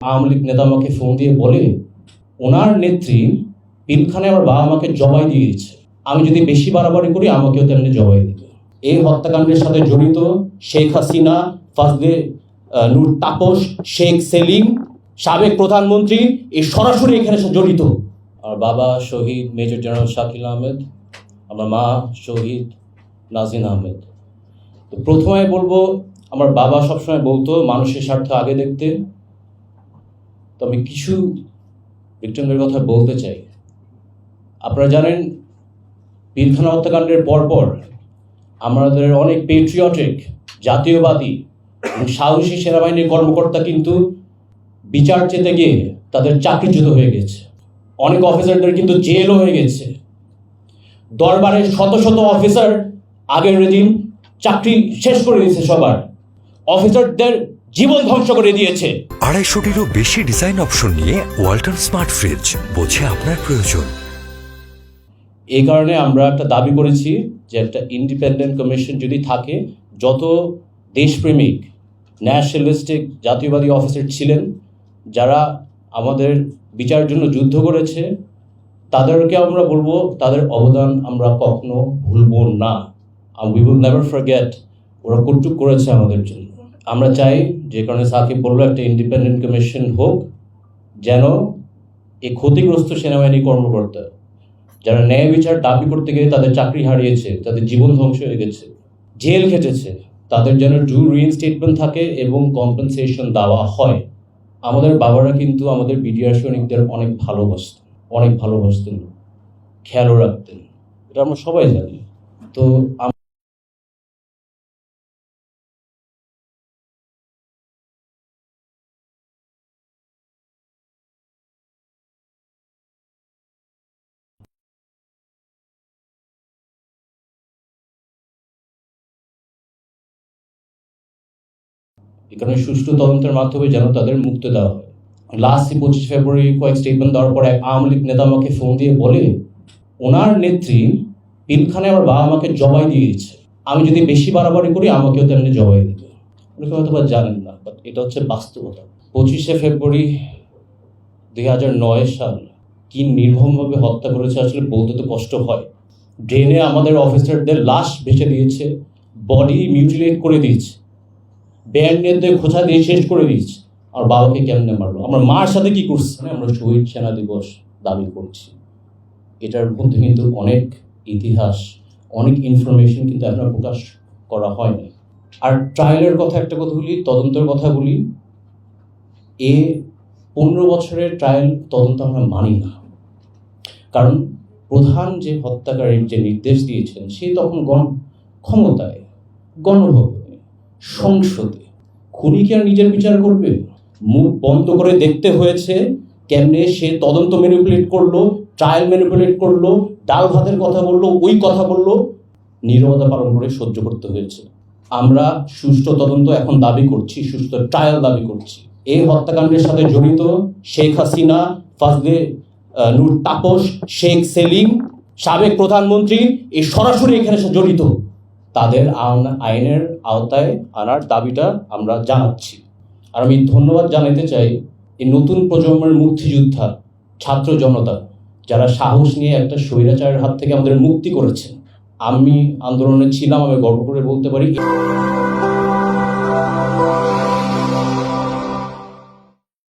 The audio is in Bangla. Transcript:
আওয়ামী লীগ নেতা আমাকে ফোন দিয়ে বলে ওনার নেত্রী পিলখানে আমার বাবা আমাকে জবাই দিয়ে দিচ্ছে আমি যদি বেশি বাড়াবাড়ি করি আমাকেও তেমনি জবাই দিবে। এই হত্যাকাণ্ডের সাথে জড়িত শেখ হাসিনা আহ, নূর তাপস শেখ সেলিম সাবেক প্রধানমন্ত্রী এই সরাসরি এখানে জড়িত। আর বাবা শহীদ মেজর জেনারেল শাকিল আহমেদ আমার মা শহীদ নাজিন আহমেদ। তো প্রথমে বলব আমার বাবা সবসময় বলতো মানুষের স্বার্থ আগে দেখতে তো আমি কিছু ভিক্টিমদের কথা বলতে চাই। আপনারা জানেন, বীরখানা হত্যাকাণ্ডের পরপর আমাদের অনেক পেট্রিয়টিক জাতীয়বাদী এবং সাহসী সেনাবাহিনীর কর্মকর্তা কিন্তু বিচার চেতে গিয়ে তাদের চাকরিচ্যুত হয়ে গেছে। অনেক অফিসারদের কিন্তু জেলও হয়ে গেছে। দরবারের শত শত অফিসার আগের দিন চাকরি শেষ করে দিয়েছে সবার। অফিসারদের জীবন ধ্বংস করে দিয়েছে। আড়াইশোটিরও বেশি ডিজাইন অপশন নিয়ে ওয়াল্টন স্মার্ট ফ্রিজ বোঝে আপনার প্রয়োজন। এই কারণে আমরা একটা দাবি করেছি যে একটা ইন্ডিপেন্ডেন্ট কমিশন যদি থাকে যত দেশপ্রেমিক ন্যাশনালিস্টিক জাতীয়বাদী অফিসার ছিলেন যারা আমাদের বিচার জন্য যুদ্ধ করেছে তাদেরকে আমরা বলব তাদের অবদান আমরা কখনো ভুলবো না। উই উইল নেভার ফরগেট ওরা কটুক করেছে আমাদের জন্য। আমরা চাই যে কারণে সাকিব বলল, একটা ইন্ডিপেন্ডেন্ট কমিশন হোক, যেন এই ক্ষতিগ্রস্ত সেনাবাহিনী কর্মকর্তা যারা ন্যায় বিচার দাবি করতে গিয়ে তাদের চাকরি হারিয়েছে, তাদের জীবন ধ্বংস হয়ে গেছে, জেল খেটেছে, তাদের যেন ডু রিইনস্টেটমেন্ট থাকে এবং কম্পেনসেশন দেওয়া হয়। আমাদের বাবারা কিন্তু আমাদের বিডিআর সৈনিকদের অনেক ভালোবাসতেন অনেক ভালোবাসতেন, খেয়ালও রাখতেন। এটা আমরা সবাই জানি। তো এখানে সুষ্ঠু তদন্তের মাধ্যমে যেন তাদের মুক্ত দেওয়া হয়। লাস্ট পঁচিশ ফেব্রুয়ারি কয়েক স্টেটমেন্ট দেওয়ার পরে এক আওয়ামী লীগ নেতা আমাকে ফোন দিয়ে বলে, ওনার নেত্রী পিলখানে আমার বাবা আমাকে জবাই দিয়ে দিচ্ছে আমি যদি বেশি বাড়াবাড়ি করি, আমাকেও তেমনি জবাই দিবে। অনেকে হয়তো বা জানেন না বাট এটা হচ্ছে বাস্তবতা। পঁচিশে ফেব্রুয়ারি দুই হাজার নয় সাল কি নির্ভমভাবে হত্যা করেছে আসলে বলতে তো কষ্ট হয়। ড্রেনে আমাদের অফিসারদের লাশ ভেসে দিয়েছে বডি মিউটিলেট করে দিয়েছে। ব্যান্ডের খোঁচা দিয়ে শেষ করে দিয়েছে। আর বাবাকে কেমনে মারলো আমার মার সাথে কি করছে? মানে আমরা শহীদ সেনা দিবস দাবি করছি। এটার মধ্যে কিন্তু অনেক ইতিহাস, অনেক ইনফরমেশন কিন্তু এখনও প্রকাশ করা হয়নি। আর ট্রায়ালের কথা একটা কথা বলি, তদন্তের কথা বলি। এ পনেরো বছরের ট্রায়াল তদন্ত আমরা মানি না। কারণ প্রধান যে হত্যাকারীর যে নির্দেশ দিয়েছেন, সে তখন গণ ক্ষমতায় গণভবনে। সংসদে খুনি কি আর নিজের বিচার করবে? মুখ বন্ধ করে দেখতে হয়েছে কেমনে সে তদন্ত ম্যানিপুলেট করল ট্রায়াল ম্যানিপুলেট করল ডাল ভাতের কথা বলল ওই কথা বলল। নীরবতা পালন করে সহ্য করতে হয়েছে। আমরা সুষ্ঠু তদন্ত এখন দাবি করছি সুষ্ঠু ট্রায়াল দাবি করছি। এই হত্যাকাণ্ডের সাথে জড়িত শেখ হাসিনা আহ, নূর তাপস শেখ সেলিম সাবেক প্রধানমন্ত্রী এই সরাসরি এখানে জড়িত। তাদের আইনের আওতায় আনার দাবিটা আমরা জানাচ্ছি। আর আমি ধন্যবাদ জানাতে চাই এই নতুন প্রজন্মের মুক্তিযোদ্ধা, ছাত্র জনতা, যারা সাহস নিয়ে একটা স্বৈরাচারের হাত থেকে আমাদের মুক্তি করেছে আমি আন্দোলনে ছিলাম, আমি গর্ব করে বলতে পারি।